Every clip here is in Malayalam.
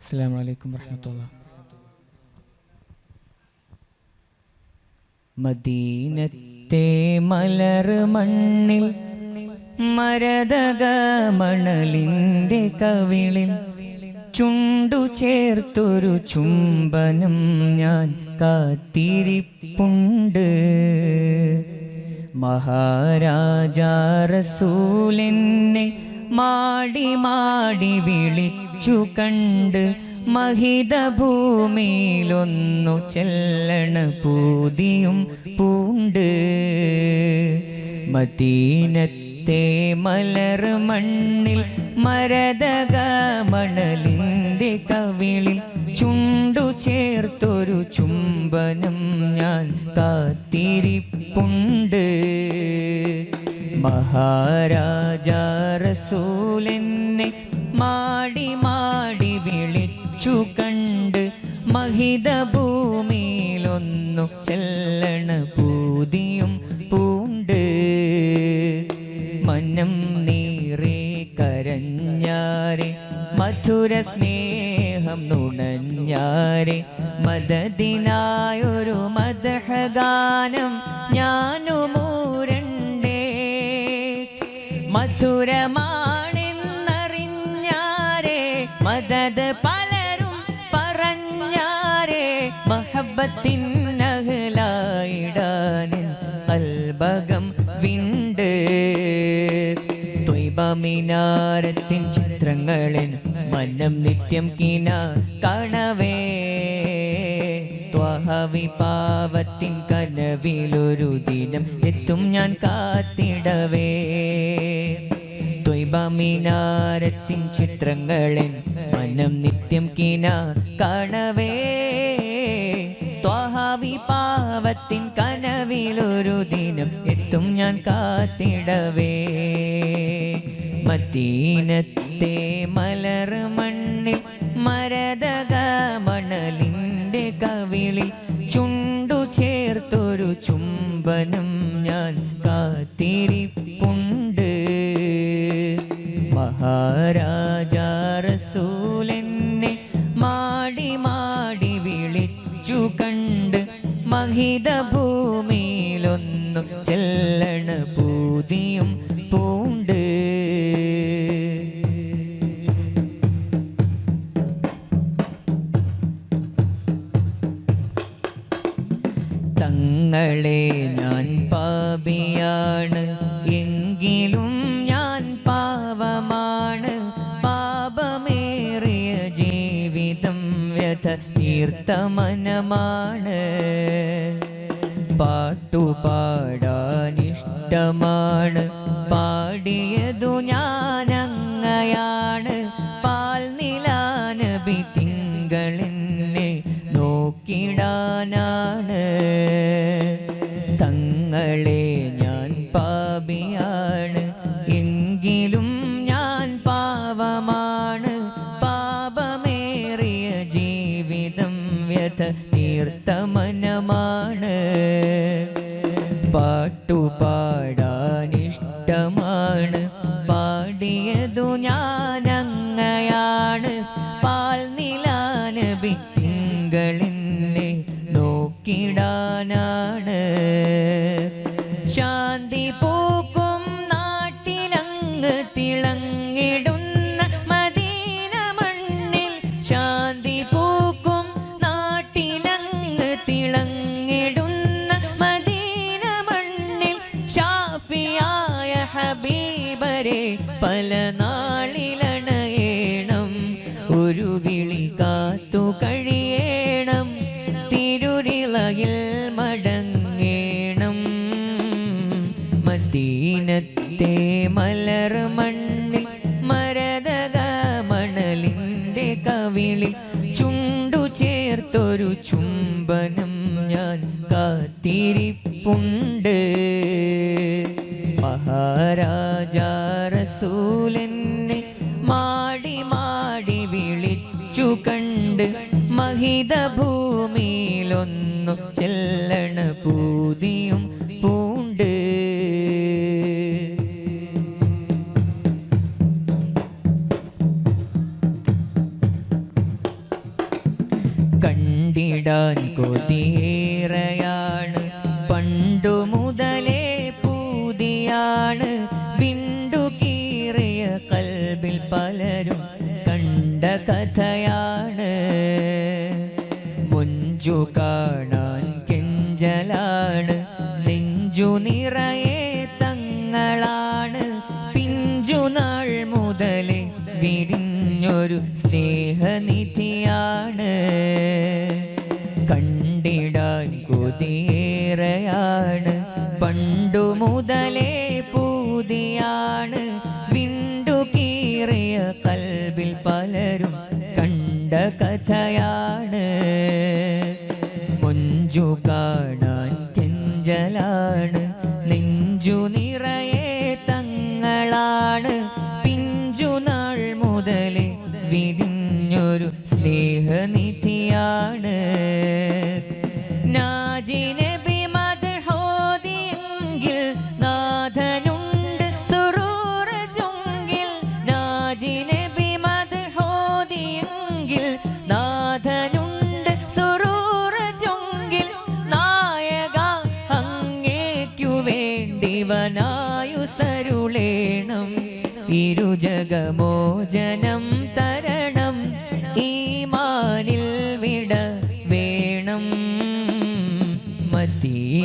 അസ്സാം വലൈക്കും വർഹമത്തുള്ള മദീനത്തെ മലർ മണ്ണിൽ മരതക മണലിന്റെ കവിളിൽ ചുണ്ടു ചേർത്തൊരു ചുംബനം ഞാൻ കാത്തിരിപ്പുണ്ട്. മഹാരാജാ റസൂലെന്നെ മാടി മാടി വിളിച്ചു കണ്ട് മഹിത ഭൂമിയിലൊന്നു ചെല്ലണ പൂതിയും പൂണ്ട്. മദീനത്തെ മലർ മണ്ണിൽ മരതക മണലിന്റെ കവിളിൽ ചുണ്ടു ചേർത്തൊരു ചുംബനം ഞാൻ കാത്തിരിപ്പുണ്ട്. മഹാരാജാ റസൂലെന്നെ മാടി മാടി വിളിച്ചു കണ്ട് മഹിത ഭൂമിയിലൊന്നു ചെല്ലണ പൂതിയും പൂണ്ട്. മനം നീറേ കരഞ്ഞാരെ മധുര സ്നേഹം നുണഞ്ഞാരെ മദദിനായൊരു മദഹഗാനം ഞാനുമൂരണ്ടേ. മധുരമാണെന്നറിഞ്ഞാരെ ത്വൈബമിനാരത്തിൻ ചിത്രങ്ങളിൽ മനം നിത്യം കിന കാണവേ. ത്വഹവിപാവത്തിൻ കനവിലൊരു ദിനം എത്തും ഞാൻ കാത്തിടവേ. ത്വൈബമിനാരത്തിൻ ചിത്രങ്ങളിൽ മനം നിത്യം കിന കാണവേ. ത്വഹവിപാവത്തിൻ കനവിലൊരു ദിനം എത്തും ഞാൻ കാത്തിടവേ. മദീനത്തെ മലർ മണ്ണിൽ മരതക മണലിന്റെ കവിളിൽ ചുണ്ടു ചേർത്തൊരു ചുംബനം ഞാൻ കാത്തിരിപ്പുണ്ട്. മഹാരാജാ റസൂലെന്നെ മാടി മാടി വിളിച്ചു കണ്ട് മഹിത ഭൂമിയിലൊന്നു ചെല്ലണ പൂതിയും പൂണ്ട് മനമാണ് പാട്ടുപാടാനിഷ്ടമാണ്. പാടിയതു ഞാനങ്ങയാണ്. പാൽ നിലാനബി തിങ്കളെന്നെ നോക്കിടാനാണ്. തങ്ങളെ ഞാൻ പാപിയാണ്. എങ്കിലും ഞാൻ പാവമാണ്. പാപമേറിയ ജീവിതം വ്യഥ തീർത്ത മനമാണ്. പാട്ടുപാടാനിഷ്ടമാണ് പാടിയതു ഞാനങ്ങയാണ്. പാൽ നിലാനബി തിങ്കളെന്നെ നോക്കിടാനാണ്. ശാന്തി പൂക്കും നാട്ടിലങ്ങ് തിളങ്ങിടുന്ന മദീനത്തെ മലർ മണ്ണിൽ മരതക മണലിന്റെ കവിളിൽ ചുണ്ടു ചേർത്തൊരു ചുംബനം ഞാൻ കാത്തിരിപ്പുണ്ട്. മഹാരാജാ റസൂലെന്നെ മാടി മാടി വിളിച്ചു കണ്ട് മഹിത ഭൂമിയിലൊന്നു ചെല്ലണ കഥയാണ്. മുഞ്ചു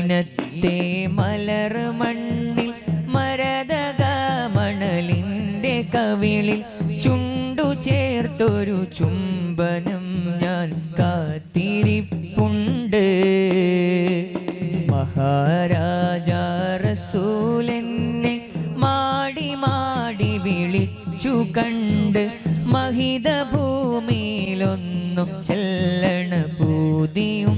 മദീനത്തെ മലർ മണ്ണിൽ മരതക മണലിന്റെ കവിളിൽ ചുണ്ടു ചേർത്തൊരു ചുംബനം ഞാൻ കാത്തിരിപ്പുണ്ട്. മഹാരാജ റസൂലെന്നെ മാടി മാടി വിളിച്ചു കണ്ട് മഹിത ഭൂമിയിലൊന്നു ചെല്ലണ പൂതിയും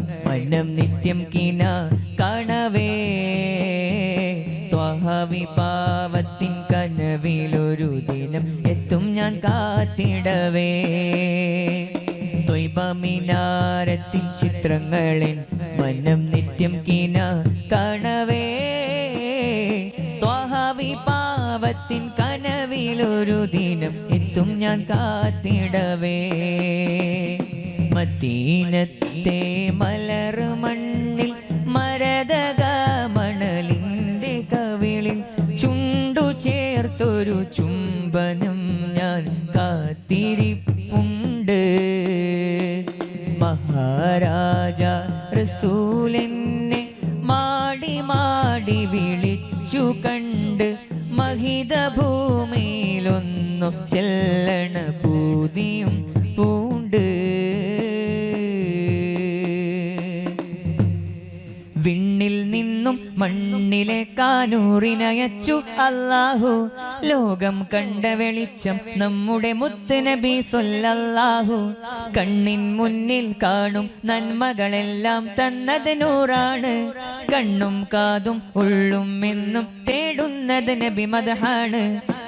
മനം നിത്യം കിന കണവേ. ത്വഹവിപാവത്തിൻ കനവിലൊരു ദിനം എത്തും ഞാൻ കാത്തിടവേ. ദ്വൈപമിനാരത്തിൻ ചിത്രങ്ങളിൽ മനം നിത്യം കിന കണവേ. ത്വഹവിപാവത്തിൻ കനവിലൊരു ദിനം എത്തും ഞാൻ കാത്തിടവേ. മദീനത്തെ മലർ മണ്ണിൽ മരതക മണലിന്റെ കവിളിൽ ചുണ്ടു ചേർത്തൊരു ചുംബനം ഞാൻ കാത്തിരിപ്പുണ്ട്. മഹാരാജ റസൂലെന്നെ മാടി മാടി വിളിച്ചു കണ്ട് മഹിത ഭൂമിയിലൊന്നു ചെല്ലണ പൂതിയും പൂണ്ട്. മണ്ണിലെ കാനൂറിനയച്ചു അല്ലാഹു. ലോകം കണ്ട വെളിച്ചം നമ്മുടെ മുത്ത് സൊല്ലാഹു കണ്ണിൻ മുന്നിൽ കാണും നന്മകളെല്ലാം തന്നത് നൂറാണ്. കണ്ണും കാതും ഉള്ളും എന്നും തേടുന്നത് നബി മദഹാണ്.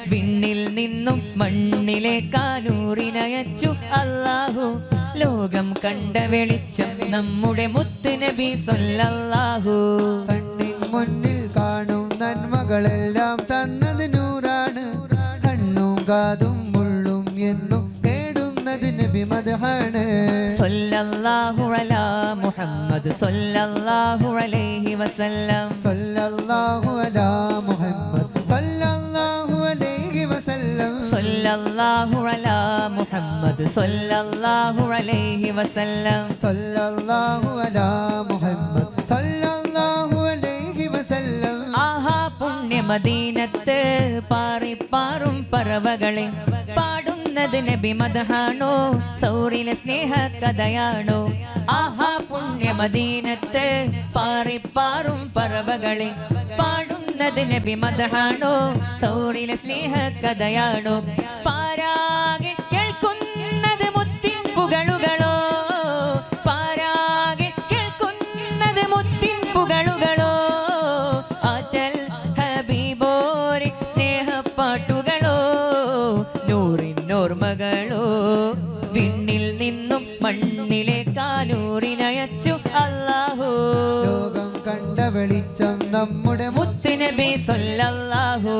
വിണ്ണിൽ നിന്നും മണ്ണിലെ കാനൂറിനയച്ചു അല്ലാഹു. ലോകം കണ്ട വെളിച്ചം നമ്മുടെ മുത്ത് സൊല്ലാഹു മുന്നിൽ കാണും നന്മകളെല്ലാം തന്നത് നൂറാണ്. കണ്ണും കാതും മുള്ളും എന്നും തേടുന്നത് നബി മദഹാണ് സല്ലല്ലാഹു അലാ മുഹമ്മദ് സല്ലല്ലാഹു അലൈഹി വസല്ലം. സല്ലല്ലാഹു അലാ മുഹമ്മദ് സല്ലല്ലാഹു അലൈഹി വസല്ലം. സല്ലല്ലാഹു അലാ മുഹമ്മദ് സല്ലല്ലാഹു അലൈഹി വസല്ലം. സല്ലല്ലാഹു അലാ മുഹമ്മദ് സല്ലല്ലാഹു മദീനത്ത് പാറിപ്പാറും പറവകളെ പാടുന്നത് നബി മദഹാണോ സൗറിലെ സ്നേഹ കഥയാണോ ആഹാ പുണ്യ മദീനത്ത് പാറിപ്പാറും പറവകളെ പാടുന്നത് നബി മദഹാണോ സൗറിലെ സ്നേഹ കഥയാണോ പാരാകെ മുത്തുനബി സല്ലല്ലാഹു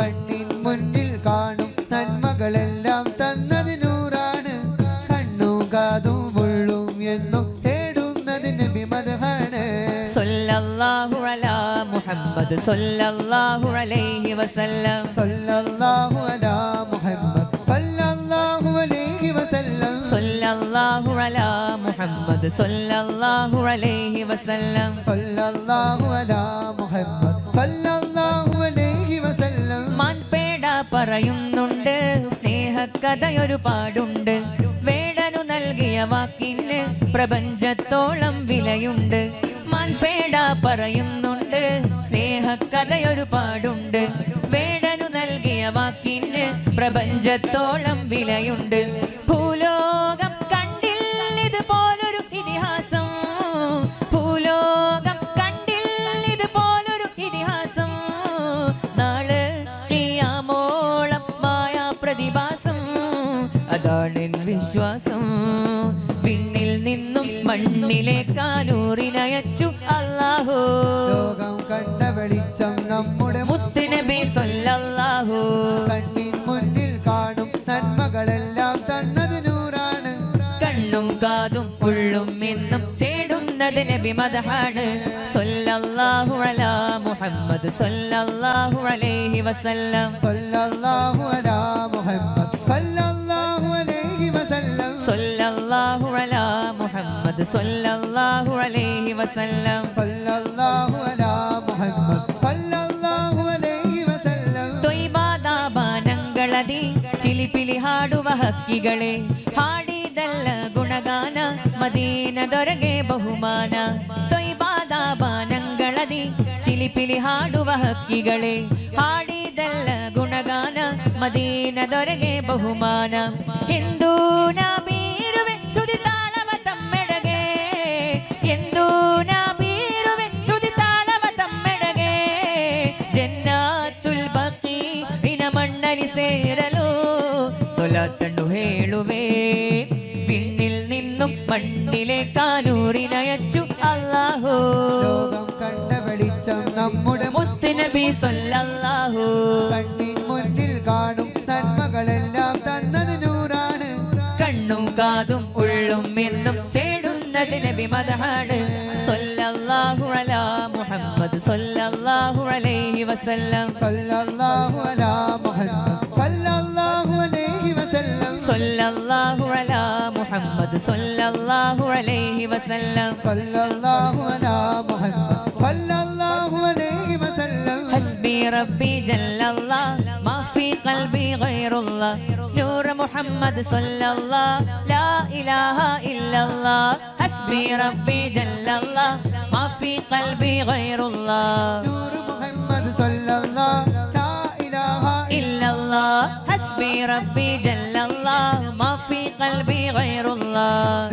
കണ്ണിൻ മുന്നിൽ കാണും നന്മകളെല്ലാം തന്നത് നൂറാണ്. കണ്ണു കാതും ഉള്ളും എന്നും തേടുന്നത് നബി മതഹാണ് സല്ലല്ലാഹു അലാ മുഹമ്മദ് സല്ലല്ലാഹു അലൈഹി വസല്ലം. സല്ലല്ലാഹു അലാ മുഹമ്മദ് സല്ലല്ലാഹു അലൈഹി വസല്ലം. സല്ലല്ലാഹു അലാ മുഹമ്മദ് സല്ലല്ലാഹു അലൈഹി വസല്ലം. സല്ലല്ലാഹു അലാ മുഹമ്മദ് പറയുന്നുണ്ട് സ്നേഹക്കഥയൊരു പാടുണ്ട് വേടനു നൽകിയ വാക്കിന് പ്രപഞ്ചത്തോളം വിലയുണ്ട്. മാൻപേട പറയുന്നുണ്ട് സ്നേഹക്കഥയൊരു പാടുണ്ട് വേടനു നൽകിയ വാക്കിന് പ്രപഞ്ചത്തോളം വിലയുണ്ട്. ഭൂലോകം വിശ്വാസം. പിന്നിൽ നിന്നും മണ്ണിലേക്കാനൂറിനയച്ചു അല്ലാഹോ. ലോകം കണ്ട വെളിച്ചം നമ്മുടെ മുത്തുനബി സല്ലല്ലാഹു കണ്ണിൻ മുന്നിൽ കാണും നന്മകളെല്ലാം തന്നത് നൂറാണ്. കണ്ണും കാതും ഉള്ളും എന്നും തേടുന്നത് നബി മദഹാണ്. സല്ലല്ലാഹു അലാ മുഹമ്മദ് സല്ലല്ലാഹു അലൈഹി വസല്ലം. സല്ലല്ലാഹു അലാ മുഹമ്മദ്. محمد صلى الله عليه وسلم. صلى الله على محمد. صلى الله عليه وسلم. ತೊಯ್ಬಾದ ಬಾನಂಗಳದಿ ಚಿಲಿಪಿಲಿ ಹಾಡುವ ಹಕ್ಕಿಗಳೇ ಹಾಡಿದಲ್ಲ ಗುಣಗಾನ ಮದೀನದೊರೆಗೆ ಬಹುಮಾನ ತೊಯ್ಬಾದ ಬಾನಂಗಳದಿ ಚಿಲಿಪಿಲಿ ಹಾಡುವ ಹಕ್ಕಿಗಳೇ ಹಾಡಿದಲ್ಲ ಗುಣಗಾನ ಮದೀನದೊರೆಗೆ ಬಹುಮಾನ ಹಿಂದೂ ನಾಬಿ മണ്ണിലേക്കാനൂറിനയച്ചു അല്ലാഹു. ലോകം കണ്ട വെളിച്ചം നമ്മുടെ മുത്തുനബി സല്ലല്ലാഹു കണ്ണിൻ മുന്നിൽ കാണും നന്മകളെല്ലാം തന്നത് നൂറാണ്. കണ്ണും കാതും ഉള്ളും എന്നും തേടുന്നത് നബി മദഹാണ്. സല്ലല്ലാഹു അലാ മുഹമ്മദ് സല്ലല്ലാഹു അലൈഹി വസല്ലം. സല്ലല്ലാഹു അലാ മുഹമ്മദ് സല്ലല്ലാഹു അലൈഹി വസല്ലം. സല്ലല്ലാഹു അലാ محمد صلى الله عليه وسلم. صلى الله على محمد. صلى الله عليه وسلم. حسبي ربي جل الله. ما في قلبي غير الله. نور محمد صلى الله. لا إله إلا الله. حسبي ربي جل الله. ما في قلبي غير الله. نور محمد صلى الله. لا إله إلا الله. حسبي ربي جل الله ما في قلبي غير الله